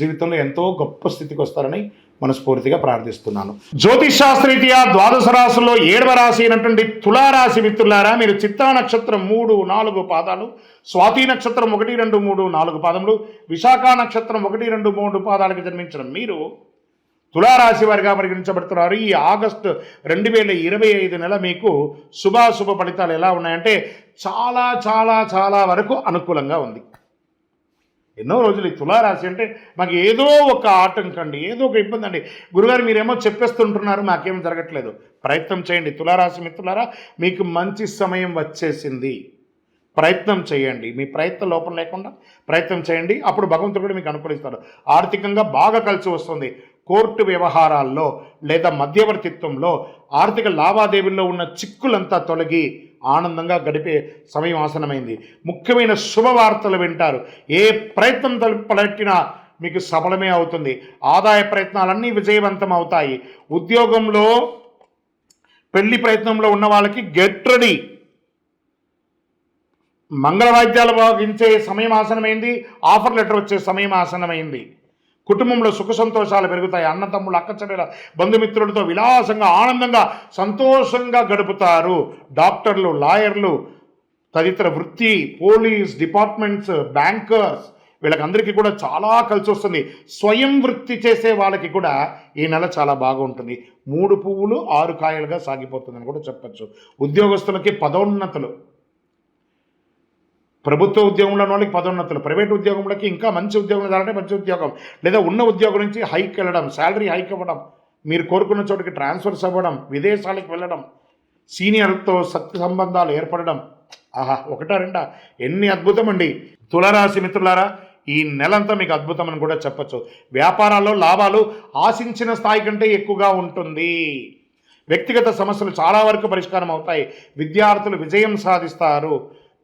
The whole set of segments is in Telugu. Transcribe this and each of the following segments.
జీవితంలో ఎంతో గొప్ప స్థితికి వస్తారని మనస్ఫూర్తిగా ప్రార్థిస్తున్నాను. జ్యోతిషాస్త్రీత్యా ద్వాదశ రాశుల్లో ఏడవ రాశి అయినటువంటి తులారాశి మిత్రులారా మీరు చిత్తా నక్షత్రం మూడు నాలుగు పాదాలు స్వాతి నక్షత్రం ఒకటి రెండు మూడు నాలుగు పాదములు విశాఖ నక్షత్రం ఒకటి రెండు మూడు పాదాలకు జన్మించిన మీరు తులారాశి వారిగా పరిగణించబడుతున్నారు. ఈ ఆగస్టు రెండు వేల ఇరవై ఐదు నెల మీకు శుభాశుభ ఫలితాలు ఎలా ఉన్నాయంటే చాలా చాలా చాలా వరకు అనుకూలంగా ఉంది. ఎన్నో రోజులు ఈ తులారాశి అంటే మాకు ఏదో ఒక ఆటంకం అండి ఏదో ఒక ఇబ్బంది అండి. గురుగారు మీరేమో చెప్పేస్తుంటున్నారు మాకేం జరగట్లేదు. ప్రయత్నం చేయండి తులారాశి మిత్రులారా మీకు మంచి సమయం వచ్చేసింది. ప్రయత్నం చేయండి మీ ప్రయత్న లోపం లేకుండా ప్రయత్నం చేయండి. అప్పుడు భగవంతుడు కూడా మీకు అనుకూలిస్తాడు. ఆర్థికంగా బాగా కలిసి వస్తుంది. కోర్టు వ్యవహారాల్లో లేదా మధ్యవర్తిత్వంలో ఆర్థిక లావాదేవీల్లో ఉన్న చిక్కులంతా తొలగి ఆనందంగా గడిపే సమయం ఆసనమైంది ముఖ్యమైన శుభవార్తలు వింటారు. ఏ ప్రయత్నం తలపెట్టినా మీకు సఫలమే అవుతుంది. ఆదాయ ప్రయత్నాలన్నీ విజయవంతం అవుతాయి. ఉద్యోగంలో పెళ్ళి ప్రయత్నంలో ఉన్న వాళ్ళకి గెట్ రెడీ. మంగళ వాయిద్యాలు భావించే సమయం ఆసనమైంది ఆఫర్ లెటర్ వచ్చే సమయం ఆసనమైంది కుటుంబంలో సుఖ సంతోషాలు పెరుగుతాయి. అన్నతమ్ముళ్ళు అక్కచెల్లెల బంధుమిత్రులతో విలాసంగా ఆనందంగా సంతోషంగా గడుపుతారు. డాక్టర్లు లాయర్లు తదితర వృత్తి పోలీస్ డిపార్ట్మెంట్స్ బ్యాంకర్స్ వీళ్ళకందరికీ కూడా చాలా కలిసి వస్తుంది. స్వయం వృత్తి చేసే వాళ్ళకి కూడా ఈ నెల చాలా బాగుంటుంది. మూడు పువ్వులు ఆరు కాయలుగా సాగిపోతుందని కూడా చెప్పచ్చు. ఉద్యోగస్తులకి పదోన్నతులు. ప్రభుత్వ ఉద్యోగంలో ఉన్న వాళ్ళకి పదోన్నతులు ప్రైవేట్ ఉద్యోగంలోకి ఇంకా మంచి ఉద్యోగం కావాలంటే మంచి ఉద్యోగం. లేదా ఉన్న ఉద్యోగం నుంచి హైక్ వెళ్ళడం శాలరీ హైక్ ఇవ్వడం మీరు కోరుకున్న చోటికి ట్రాన్స్ఫర్స్ అవ్వడం విదేశాలకు వెళ్ళడం సీనియర్తో సత్య సంబంధాలు ఏర్పడడం. ఆహా ఒకటా రెండా? ఎన్ని అద్భుతం అండి. తులరాశి మిత్రులారా ఈ నెలంతా మీకు అద్భుతం అని కూడా చెప్పచ్చు. వ్యాపారాల్లో లాభాలు ఆశించిన స్థాయి కంటే ఎక్కువగా ఉంటుంది. వ్యక్తిగత సమస్యలు చాలా వరకు పరిష్కారం అవుతాయి. విద్యార్థులు విజయం సాధిస్తారు.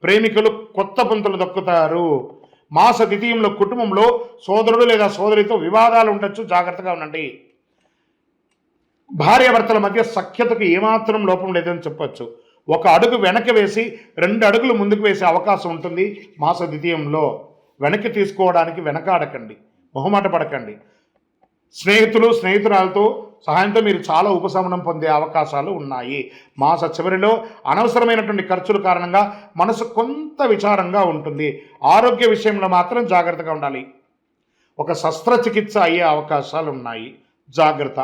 ప్రేమికులు కొత్త పంతులు దక్కుతారు. మాస ద్వితీయంలో కుటుంబంలో సోదరుడు లేదా సోదరితో వివాదాలు ఉండొచ్చు. జాగ్రత్తగా ఉండండి. భార్యాభర్తల మధ్య సఖ్యతకు ఏమాత్రం లోపం లేదని చెప్పొచ్చు. ఒక అడుగు వెనక్కి వేసి రెండు అడుగులు ముందుకు వేసే అవకాశం ఉంటుంది మాస ద్వితీయంలో. వెనక్కి తీసుకోవడానికి వెనకాడకండి. మొహమాట పడకండి. స్నేహితులు స్నేహితురాలతో సహాయంతో మీరు చాలా ఉపశమనం పొందే అవకాశాలు ఉన్నాయి. మాస చివరిలో అనవసరమైనటువంటి ఖర్చుల కారణంగా మనసు కొంత విచారంగా ఉంటుంది. ఆరోగ్య విషయంలో మాత్రం జాగ్రత్తగా ఉండాలి. ఒక శస్త్రచికిత్స అయ్యే అవకాశాలు ఉన్నాయి. జాగ్రత్త.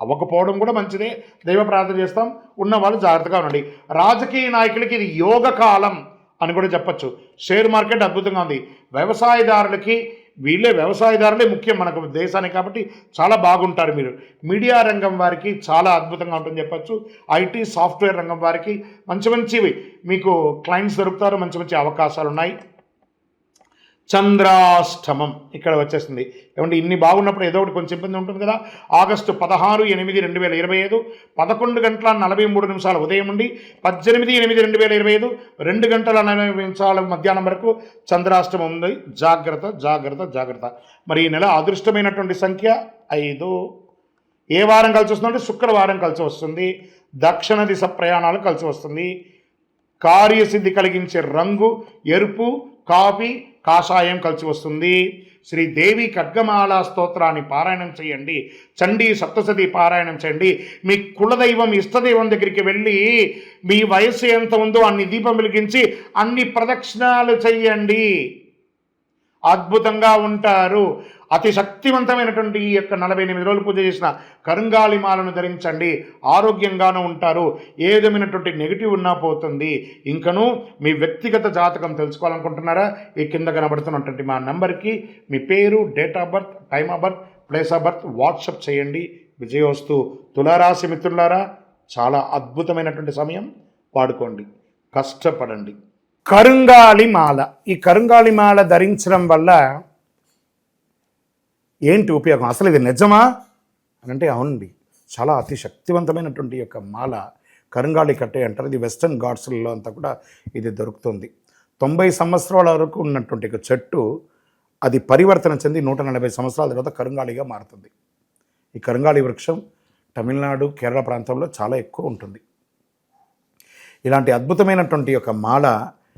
అవ్వకపోవడం కూడా మంచిదే. దైవ ప్రార్థన చేస్తాం. ఉన్నవాళ్ళు జాగ్రత్తగా ఉండండి. రాజకీయ నాయకులకి ఇది యోగ కాలం అని కూడా చెప్పచ్చు. షేర్ మార్కెట్ అద్భుతంగా ఉంది. వ్యవసాయదారులకి వీళ్ళే వ్యవసాయదారులే ముఖ్యం మనకు దేశానికి కాబట్టి చాలా బాగుంటారు మీరు. మీడియా రంగం వారికి చాలా అద్భుతంగా ఉంటుందని చెప్పచ్చు. ఐటీ సాఫ్ట్వేర్ రంగం వారికి మంచి మంచివి. మీకు క్లయింట్స్ దొరుకుతారు మంచి మంచి అవకాశాలు ఉన్నాయి చంద్రాష్టమం. ఇక్కడ వచ్చేసింది. ఏమంటే ఇన్ని బాగున్నప్పుడు ఏదో ఒకటి కొంచెం ఇబ్బంది ఉంటుంది కదా. ఆగస్టు పదహారు ఎనిమిది రెండు వేల ఇరవై ఐదు పదకొండు గంటల నలభై మూడు నిమిషాల ఉదయం నుండి పద్దెనిమిది ఎనిమిది రెండు వేల ఇరవై ఐదు రెండు గంటల నలభై నిమిషాల మధ్యాహ్నం వరకు చంద్రాష్టమం ఉంది. జాగ్రత్త జాగ్రత్త జాగ్రత్త. మరి ఈ నెల అదృష్టమైనటువంటి సంఖ్య ఐదు. ఏ వారం కలిసి వస్తుందంటే శుక్రవారం కలిసి వస్తుంది. దక్షిణ దిశ ప్రయాణాలు కలిసి వస్తుంది. కార్యసిద్ధి కలిగించే రంగు ఎరుపు కాఫీ కాషాయం కలిసి వస్తుంది. శ్రీదేవి ఖడ్గమాల స్తోత్రాన్ని పారాయణం చేయండి. చండీ సప్తసతి పారాయణం చేయండి. మీ కులదైవం ఇష్టదైవం దగ్గరికి వెళ్ళి మీ వయస్సు ఎంత ఉందో అన్ని దీపం వెలిగించి అన్ని ప్రదక్షిణాలు చెయ్యండి అద్భుతంగా ఉంటారు. అతి శక్తివంతమైనటువంటి ఈ యొక్క నలభై ఎనిమిది రోజులు పూజ చేసిన కరుంగాలిమాలను ధరించండి. ఆరోగ్యంగానూ ఉంటారు. ఏ విధమైనటువంటి నెగిటివ్ ఉన్నా పోతుంది. ఇంకను మీ వ్యక్తిగత జాతకం తెలుసుకోవాలనుకుంటున్నారా? ఈ కింద కనబడుతున్నటువంటి మా నెంబర్కి మీ పేరు date of birth time of birth place of birth WhatsApp చేయండి. విజయోస్తు తులారాశి మిత్రులారా చాలా అద్భుతమైనటువంటి సమయం. వాడుకోండి. కష్టపడండి. కరుంగాలి మాల ఈ కరుంగాలి మాల ధరించడం వల్ల ఏంటి ఉపయోగం? అసలు ఇది నిజమా? అని అంటే అవునండి. చాలా అతి శక్తివంతమైనటువంటి యొక్క మాల కరుంగాళి కట్టే అంటారు. ఇది వెస్టర్న్ గాడ్స్లలో అంతా కూడా ఇది దొరుకుతుంది. తొంభై సంవత్సరాల వరకు ఉన్నటువంటి చెట్టు అది పరివర్తన చెంది నూట నలభై సంవత్సరాల తర్వాత కరుంగాళిగా మారుతుంది. ఈ కరుంగాళి వృక్షం తమిళనాడు కేరళ ప్రాంతంలో చాలా ఎక్కువ ఉంటుంది. ఇలాంటి అద్భుతమైనటువంటి యొక్క మాల